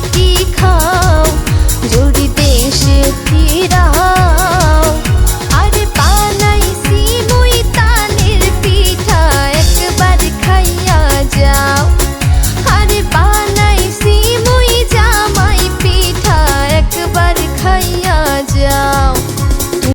মিষ্টি খাও যদি দেশে ফিরাও